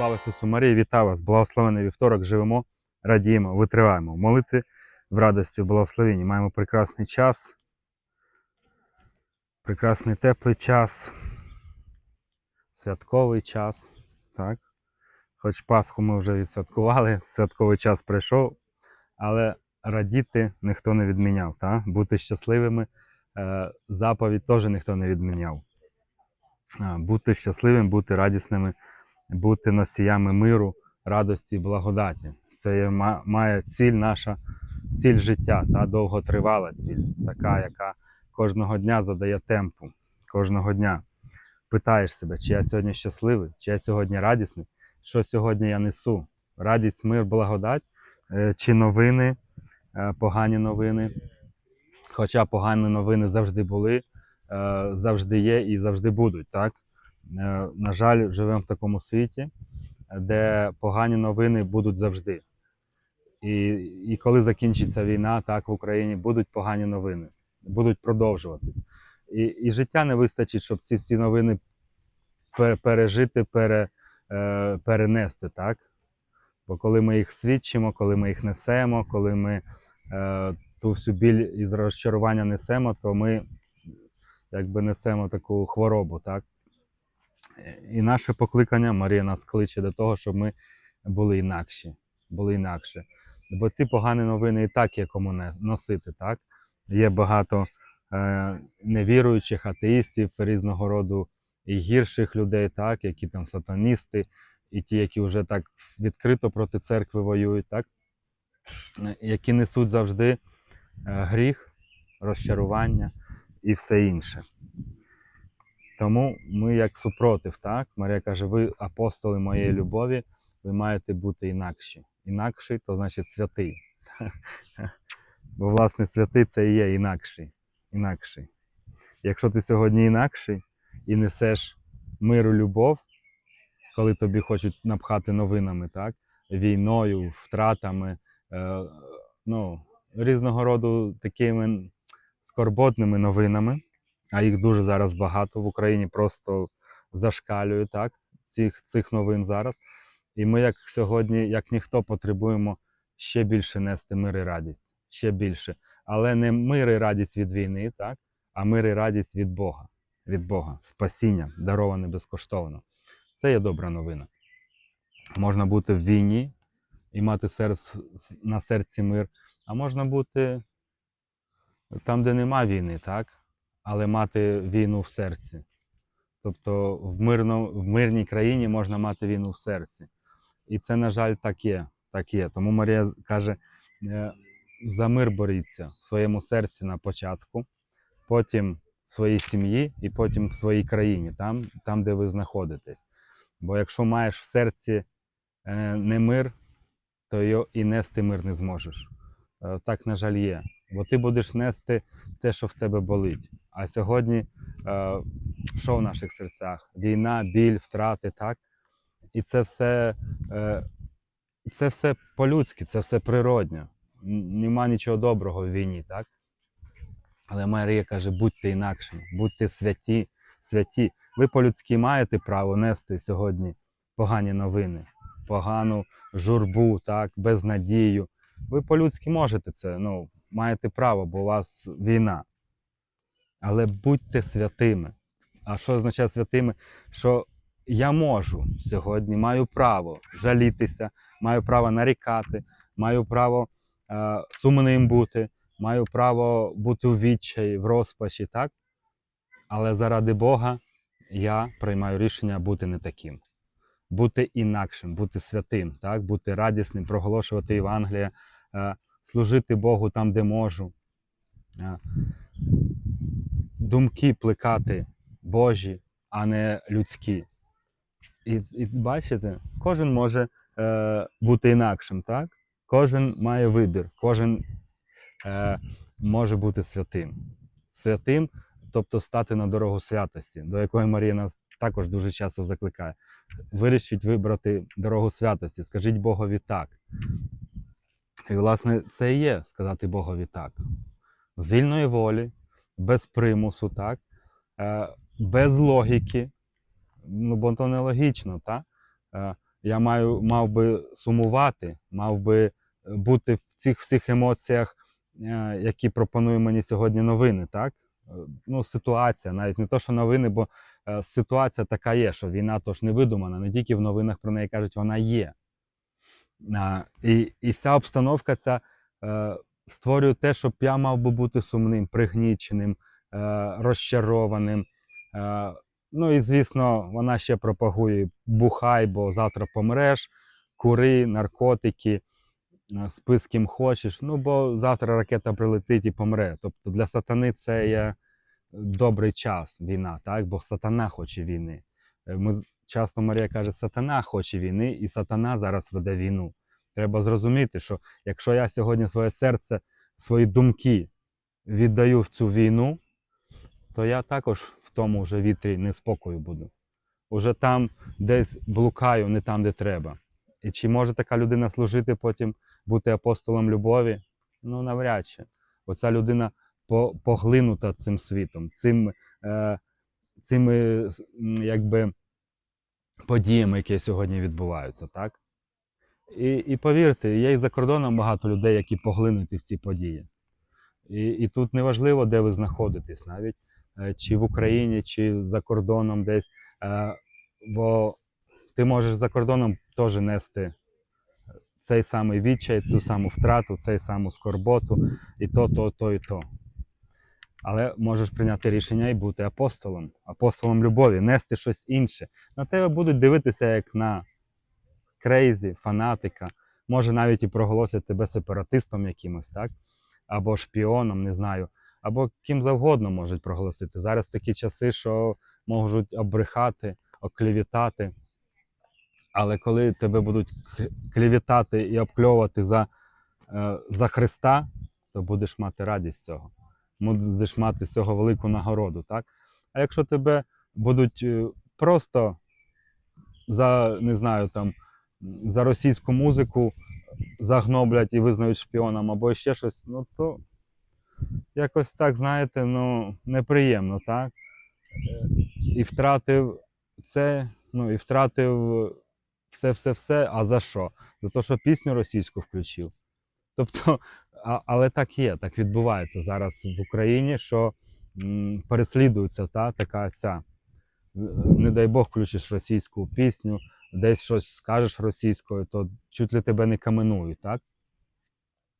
Слава Ісусу Марії, вітаю вас! Благословений вівторок, живемо, радіємо, витриваємо. В молитві в радості, в благословенні. Маємо прекрасний час, прекрасний теплий час, святковий час. Так? Хоч Пасху ми вже відсвяткували, святковий час прийшов, але радіти ніхто не відміняв. Так? Бути щасливими е, заповідь теж ніхто не відміняв. Бути щасливим, бути радісними бути носіями миру, радості, благодаті. Це є, має ціль наша, ціль життя, та довготривала ціль, така, яка кожного дня задає темпу. Кожного дня питаєш себе, чи я сьогодні щасливий, чи я сьогодні радісний, що сьогодні я несу. Радість, мир, благодать, е, чи новини, е, погані новини. Хоча погані новини завжди були, е, завжди є і завжди будуть. Так? Е, На жаль, живемо в такому світі, де погані новини будуть завжди. І, і коли закінчиться війна, так в Україні будуть погані новини, будуть продовжуватись. І, і життя не вистачить, щоб ці всі новини пережити, пере, е, перенести. Так? Бо коли ми їх свідчимо, коли ми їх несемо, коли ми е, ту всю біль із розчарування несемо, то ми якби несемо таку хворобу. Так? І наше покликання, Марія нас кличе до того, щоб ми були інакші. Були інакше. Бо ці погані новини і так є кому не носити. Так? Є багато е, невіруючих, атеїстів, різного роду і гірших людей, так? які там сатаністи, і ті, які вже так відкрито проти церкви воюють, так? Які несуть завжди е, гріх, розчарування і все інше. Тому ми як супротив, так? Марія каже, ви апостоли моєї любові, ви маєте бути інакші. Інакший то значить святий. Бо, власне, святий це і є інакший. інакший. Якщо ти сьогодні інакший і несеш миру, любов, коли тобі хочуть напхати новинами, так? війною, втратами, е, ну, різного роду такими скорботними новинами, а їх дуже зараз багато в Україні просто зашкалює так, цих, цих новин зараз. І ми, як сьогодні, як ніхто, потребуємо ще більше нести мир і радість, ще більше. Але не мир і радість від війни, так, а мир і радість від Бога, від Бога, спасіння, дароване безкоштовно. Це є добра новина. Можна бути в війні і мати серц, на серці мир, а можна бути там, де нема війни, так? Але мати війну в серці. Тобто в, мирно, в мирній країні можна мати війну в серці. І це, на жаль, так є. Так є. Тому Марія каже: е, за мир боріться в своєму серці на початку, потім в своїй сім'ї і потім в своїй країні, там, там де ви знаходитесь. Бо якщо маєш в серці е, не мир, то його і нести мир не зможеш. Е, Так, на жаль, є. Бо ти будеш нести те, що в тебе болить. А сьогодні е, що в наших серцях? Війна, біль, втрати, так? І це все, е, це все по-людськи, це все природньо. Нема нічого доброго в війні, так? Але Марія каже: будьте інакшими, будьте святі, святі. Ви по-людськи маєте право нести сьогодні погані новини, погану журбу, так, безнадію. Ви по-людськи можете це, ну, маєте право, бо у вас війна. Але будьте святими. А що означає святими? Що я можу сьогодні, маю право жалітися, маю право нарікати, маю право е, сумним бути, маю право бути у відчаї, в розпачі, так? Але заради Бога я приймаю рішення бути не таким, бути інакшим, бути святим, так? бути радісним, проголошувати Євангеліє, е, служити Богу там, де можу. Е, думки плекати Божі, а не людські. І, і бачите, кожен може е, бути інакшим, так? Кожен має вибір, кожен е, може бути святим. Святим, тобто стати на дорогу святості, до якої Марія нас також дуже часто закликає. Вирішіть вибрати дорогу святості, скажіть Богові так. І, власне, це і є сказати Богові так. З вільної волі, без примусу, так? Е, без логіки, ну, бо то нелогічно, так? Е, я маю, мав би сумувати, мав би е, бути в цих всіх емоціях, які пропонує мені сьогодні новини, так? Ну, ситуація, навіть не то, що новини, бо ситуація така є, що війна то ж не видумана, не тільки в новинах про неї кажуть, вона є. І, і вся обстановка ця створює те, щоб я мав би бути сумним, пригніченим, е, розчарованим. Е, ну і звісно, вона ще пропагує бухай, бо завтра помреш, кури, наркотики, е, спи з ким хочеш. Ну, бо завтра ракета прилетить і помре. Тобто для сатани це є добрий час, війна, так? бо сатана хоче війни. Ми часто Марія каже, сатана хоче війни, і сатана зараз веде війну. Треба зрозуміти, що якщо я сьогодні своє серце, свої думки віддаю в цю війну, то я також в тому вже вітрі неспокою буду. Уже там десь блукаю, не там, де треба. І чи може така людина служити потім, бути апостолом любові? Ну, навряд чи. Оця людина поглинута цим світом, цим, е, цими якби, подіями, які сьогодні відбуваються, так? І, і повірте, є і за кордоном багато людей, які поглинуті в ці події. І, і тут неважливо, де ви знаходитесь, навіть е, чи в Україні, чи за кордоном десь. Е, Бо ти можеш за кордоном теж нести цей самий відчай, цю саму втрату, цей саму скорботу, і то, то, то, і то. Але можеш прийняти рішення і бути апостолом, апостолом любові, нести щось інше. На тебе будуть дивитися як на крейзі, фанатика, може навіть і проголосять тебе сепаратистом якимось, так? Або шпіоном, не знаю, або ким завгодно можуть проголосити. Зараз такі часи, що можуть обрехати, оклівітати. Але коли тебе будуть клівітати і обкльовувати за, е, за Христа, то будеш мати радість цього. Будеш мати з цього велику нагороду. Так? А якщо тебе будуть е, просто за, не знаю, там, за російську музику загноблять і визнають шпіоном або ще щось, ну то якось так, знаєте, ну, неприємно, так? І втратив це, ну, і втратив все-все-все. А за що? За те, що пісню російську включив. Тобто, а, але так є, так відбувається зараз в Україні, що м, переслідується та, така ця. Не дай Бог включиш російську пісню, десь щось скажеш російською, то чуть ли тебе не каменують, так?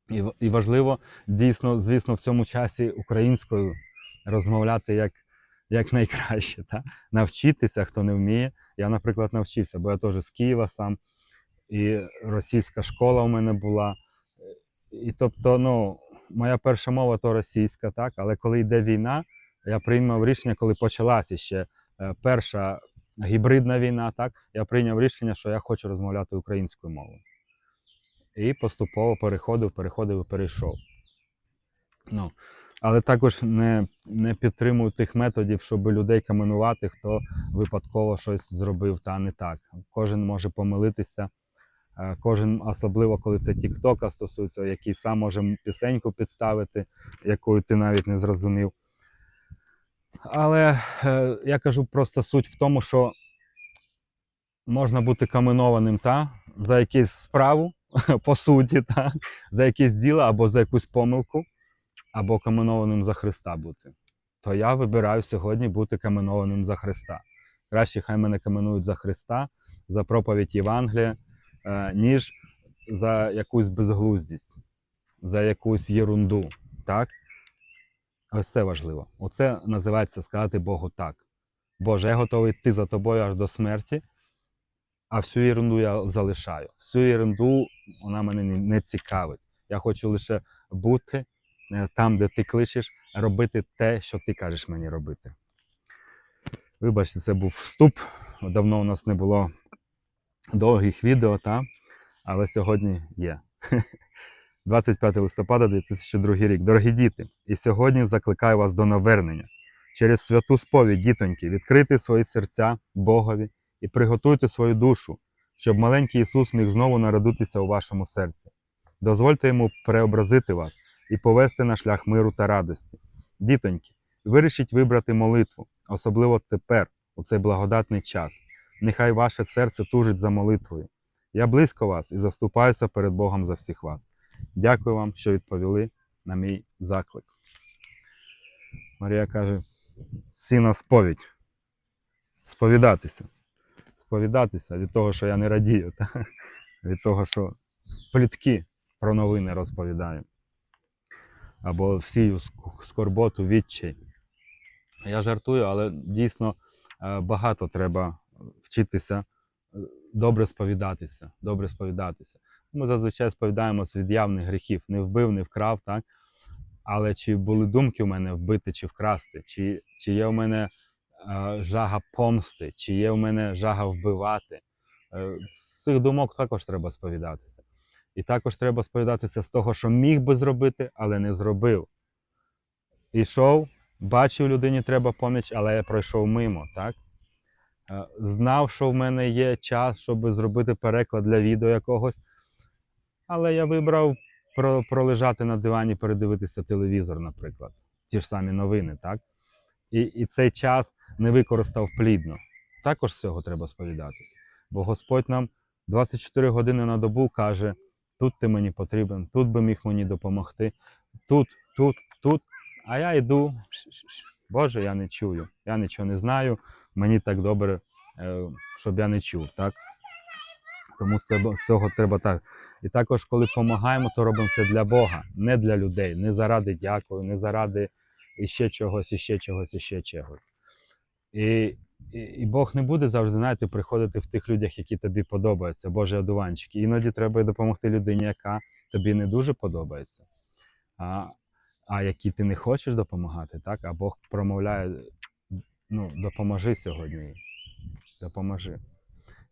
І, і важливо дійсно, звісно, в цьому часі українською розмовляти як, як найкраще. Та? Навчитися, хто не вміє. Я, наприклад, навчився, бо я теж з Києва сам, і російська школа у мене була. І тобто, ну, моя перша мова то російська, так? але коли йде війна, я приймав рішення, коли почалася ще е, перша гібридна війна, так? я прийняв рішення, що я хочу розмовляти українською мовою. І поступово переходив, переходив і перейшов. Ну, але також не, не підтримую тих методів, щоб людей каменувати, хто випадково щось зробив та не так. Кожен може помилитися. Е, Кожен, особливо коли це Тіктока стосується, який сам може пісеньку підставити, якою ти навіть не зрозумів. Але е, я кажу просто суть в тому, що можна бути каменованим та, за якусь справу, по суті, та, за якесь діло або за якусь помилку, або каменованим за Христа бути. То я вибираю сьогодні бути каменованим за Христа. Краще хай мене каменують за Христа, за проповідь Євангелія, е, ніж за якусь безглуздість, за якусь єрунду. Так? Ось це важливо. Оце називається сказати Богу так. Боже, я готовий йти за тобою аж до смерті, а всю єрунду я залишаю. Всю єрунду вона мене не, не цікавить. Я хочу лише бути е, там, де ти кличеш, робити те, що ти кажеш мені робити. Вибачте, це був вступ. Давно у нас не було довгих відео, та? але сьогодні є. 25 листопада 2002 рік. Дорогі діти, і сьогодні закликаю вас до навернення. Через святу сповідь, дітоньки, відкрити свої серця Богові і приготуйте свою душу, щоб маленький Ісус міг знову народитися у вашому серці. Дозвольте йому преобразити вас і повести на шлях миру та радості. Дітоньки, вирішіть вибрати молитву, особливо тепер, у цей благодатний час. нехай ваше серце тужить за молитвою. Я близько вас і заступаюся перед Богом за всіх вас. Дякую вам, що відповіли на мій заклик. Марія каже: всі на сповідь. Сповідатися. Сповідатися від того, що я не радію, та? від того, що плітки про новини розповідаю. Або всію скорботу, відчай. Я жартую, але дійсно е, багато треба вчитися е, добре сповідатися. Добре сповідатися. Ми зазвичай сповідаємось від явних гріхів. Не вбив, не вкрав, так? Але чи були думки у мене вбити чи вкрасти, чи, чи є у мене е, жага помсти, чи є у мене жага вбивати. Е, з цих думок також треба сповідатися. І також треба сповідатися з того, що міг би зробити, але не зробив. Ішов, бачив людині треба поміч, але я пройшов мимо, так? Е, Знав, що в мене є час, щоб зробити переклад для відео якогось, але я вибрав про, пролежати на дивані, передивитися телевізор, наприклад, ті ж самі новини, так? І, і цей час не використав плідно. Також з цього треба сповідатися. Бо Господь нам 24 години на добу каже: тут ти мені потрібен, тут би міг мені допомогти, тут, тут, тут. А я йду. Боже, я не чую, я нічого не знаю, мені так добре, е, щоб я не чув. Так? Тому з цього- треба так. І також, коли допомагаємо, то робимо це для Бога, не для людей, не заради дякую, не заради іще чогось, іще чогось, іще чогось. І, і, і Бог не буде завжди, знаєте, приходити в тих людях, які тобі подобаються, Божі одуванчики. Іноді треба допомогти людині, яка тобі не дуже подобається, а, а якій ти не хочеш допомагати, так? А Бог промовляє: ну, допоможи сьогодні. Допоможи.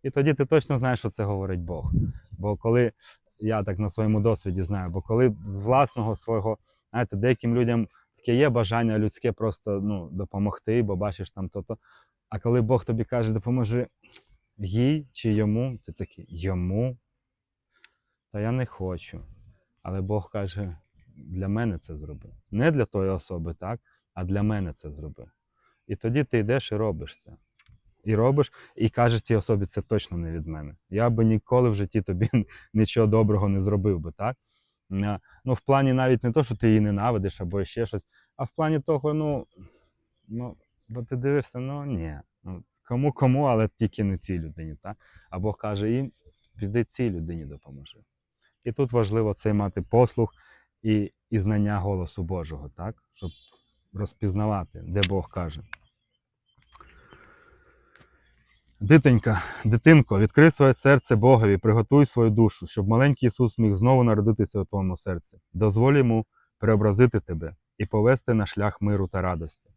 І тоді ти точно знаєш, що це говорить Бог. Бо коли я так на своєму досвіді знаю, бо коли з власного свого, знаєте, деяким людям таке є бажання людське просто ну, допомогти, бо бачиш там то-то. А коли Бог тобі каже, допоможи їй чи йому, ти такий йому. Та я не хочу. Але Бог каже, для мене це зроби. Не для тої особи, так, а для мене це зроби. І тоді ти йдеш і робиш це. І робиш, і кажеш цій особі, це точно не від мене. Я би ніколи в житті тобі нічого доброго не зробив би, так? Ну, в плані навіть не то, що ти її ненавидиш або ще щось, а в плані того, ну, ну бо ти дивишся, ну ні. Ну, кому кому, але тільки не цій людині. Так? А Бог каже їм, піди цій людині допоможи. І тут важливо цей мати послух і, і знання голосу Божого, так? щоб розпізнавати, де Бог каже. Дитинька, дитинко, відкрий своє серце Богові, приготуй свою душу, щоб маленький Ісус міг знову народитися у твоєму серці. Дозволь йому преобразити тебе і повести на шлях миру та радості.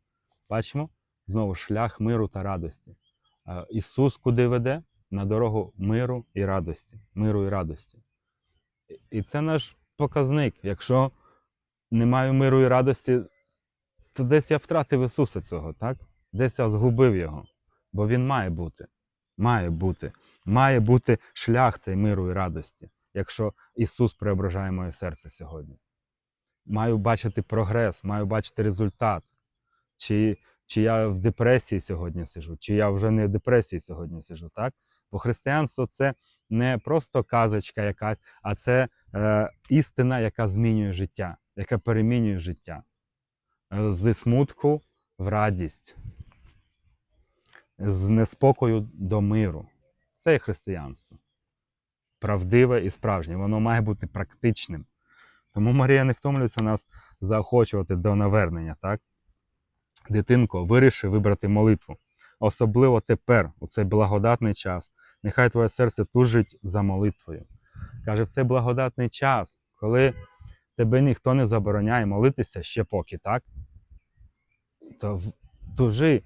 Бачимо? Знову шлях миру та радості. Е, Ісус куди веде? На дорогу миру і радості. Миру і радості. І це наш показник. Якщо не маю миру і радості, то десь я втратив Ісуса цього, так? Десь я згубив його. Бо він має бути. Має бути. Має бути шлях цей миру і радості, якщо Ісус преображає моє серце сьогодні. Маю бачити прогрес, маю бачити результат. Чи, чи я в депресії сьогодні сижу, чи я вже не в депресії сьогодні сижу, так? Бо християнство це не просто казочка якась, а це е, істина, яка змінює життя, яка перемінює життя. Е, Зі смутку в радість з неспокою до миру. Це є християнство. Правдиве і справжнє. Воно має бути практичним. Тому Марія не втомлюється нас заохочувати до навернення. так? Дитинко, виріши вибрати молитву. Особливо тепер, у цей благодатний час. Нехай твоє серце тужить за молитвою. Каже, в цей благодатний час, коли тебе ніхто не забороняє молитися ще поки, так? То тужи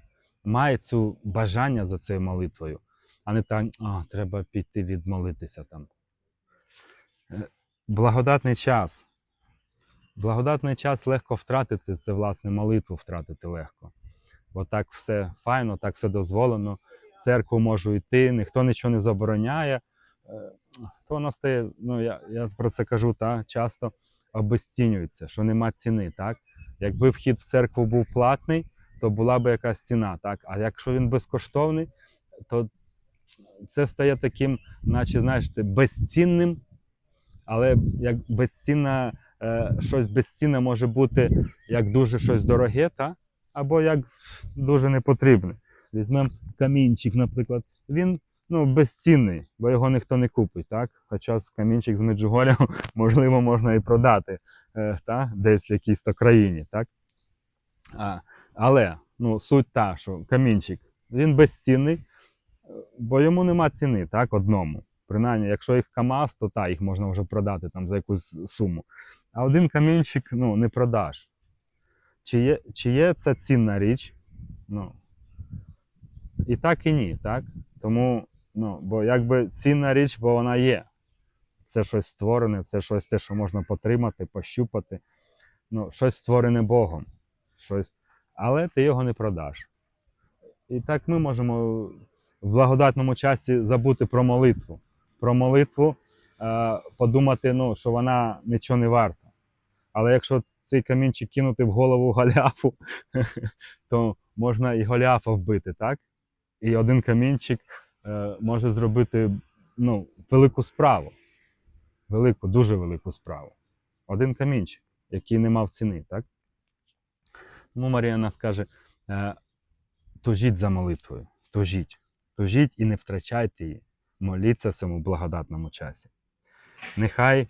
має цю бажання за цією молитвою, а не так, а, треба піти відмолитися там. Е, Благодатний час. Благодатний час легко втратити, це власне молитву втратити легко. Бо так все файно, так все дозволено. В церкву можу йти, ніхто нічого не забороняє. Е, То воно стає, ну я, я про це кажу, та, часто обезцінюється, що нема ціни. Так? Якби вхід в церкву був платний, то була б якась ціна, так? А якщо він безкоштовний, то це стає таким, наче знаєш, безцінним, але як безцінна, е, щось безцінне може бути як дуже щось дороге, та? або як дуже непотрібне. Візьмемо камінчик, наприклад, він ну, безцінний, бо його ніхто не купить. Так? Хоча камінчик з Меджугоря, можливо, можна і продати е, та? десь в якійсь країні. Так? А, але ну, суть та, що камінчик він безцінний, бо йому нема ціни, так, одному. Принаймні, якщо їх КАМАЗ, то та, їх можна вже продати там за якусь суму. А один камінчик ну, не продаш. Чи є, чи є це цінна річ? Ну, і так, і ні, так? Тому, ну, бо якби цінна річ, бо вона є. Це щось створене, це щось те, що можна потримати, пощупати. Ну, щось створене Богом. Щось... Але ти його не продаш. І так ми можемо в благодатному часі забути про молитву. Про молитву, е, подумати, ну, що вона нічого не варта. Але якщо цей камінчик кинути в голову Голіафу, то можна і Голіафа вбити, так? І один камінчик е, може зробити ну, велику справу. Велику, дуже велику справу. Один камінчик, який не мав ціни, так? Тому Марія нас каже: е, тужіть за молитвою, тужіть, тужіть і не втрачайте її. Моліться в цьому благодатному часі. Нехай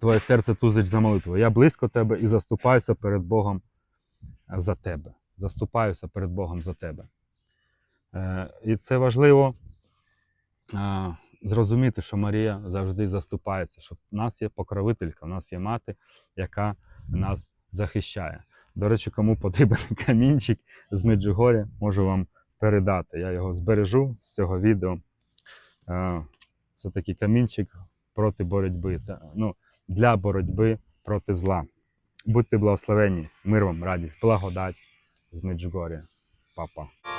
твоє серце тузить за молитвою. Я близько тебе і заступаюся перед Богом за тебе. Заступаюся перед Богом за тебе. Е, і це важливо зрозуміти, що Марія завжди заступається, що в нас є покровителька, в нас є мати, яка нас захищає. До речі, кому потрібен камінчик з Меджугорі, можу вам передати. Я його збережу з цього відео. Е, Це такий камінчик проти боротьби, ну, для боротьби проти зла. Будьте благословені, мир вам, радість, благодать з Меджугоря. Папа.